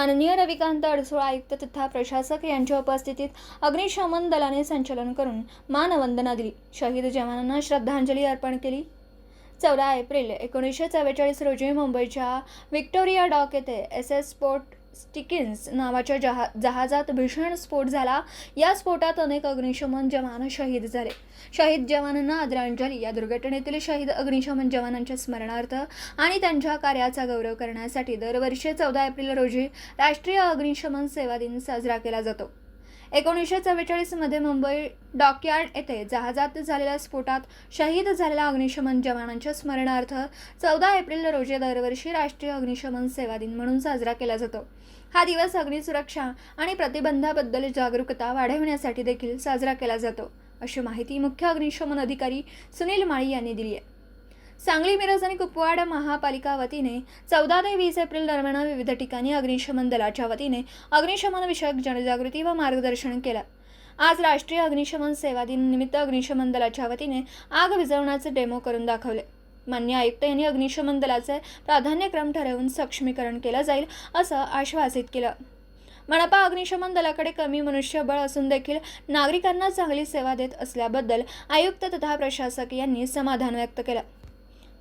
माननीय रविकांत अडसोळ आयुक्त तथा प्रशासक यांच्या उपस्थितीत अग्निशमन दलाने संचलन करून मानवंदना दिली. शहीद जवानांना श्रद्धांजली अर्पण केली. चौदा एप्रिल एकोणीसशे चव्वेचाळीस रोजी मुंबईच्या व्हिक्टोरिया डॉक येथे एस एस स्पोर्ट स्टिकिन्स नावाच्या जहा जहाजात भीषण स्फोट झाला. या स्फोटात अनेक अग्निशमन जवान शहीद झाले. शहीद जवानांना आदरांजली. या दुर्घटनेतील शहीद अग्निशमन जवानांच्या स्मरणार्थ आणि त्यांच्या कार्याचा गौरव करण्यासाठी दरवर्षी चौदा एप्रिल रोजी राष्ट्रीय अग्निशमन सेवा दिन साजरा केला जातो. एकोणीसशे चव्वेचाळीसमध्ये मुंबई डॉकयार्ड येथे जहाजात झालेल्या स्फोटात शहीद झालेल्या अग्निशमन जवानांच्या स्मरणार्थ चौदा एप्रिल रोजी दरवर्षी राष्ट्रीय अग्निशमन सेवा दिन म्हणून साजरा केला जातो. हा दिवस अग्निसुरक्षा आणि प्रतिबंधाबद्दल जागरूकता वाढवण्यासाठी देखील साजरा केला जातो अशी माहिती मुख्य अग्निशमन अधिकारी सुनील माळी यांनी दिली आहे. सांगली मिरज आणि कुपवाड महापालिका वतीने चौदा ते वीस एप्रिल दरम्यान विविध ठिकाणी अग्निशमन दलाच्या वतीने अग्निशमन विषयक जनजागृती व मार्गदर्शन केलं. आज राष्ट्रीय अग्निशमन सेवा दिन निमित्त अग्निशमन दलाच्या वतीने आग विझवण्याचे डेमो करून दाखवले. मान्य आयुक्त यांनी अग्निशमन दलाचे प्राधान्यक्रम ठरवून सक्षमीकरण केलं जाईल असं आश्वासित केलं. मनपा अग्निशमन दलाकडे कमी मनुष्यबळ असून देखील नागरिकांना चांगली सेवा देत असल्याबद्दल आयुक्त तथा प्रशासक यांनी समाधान व्यक्त केलं.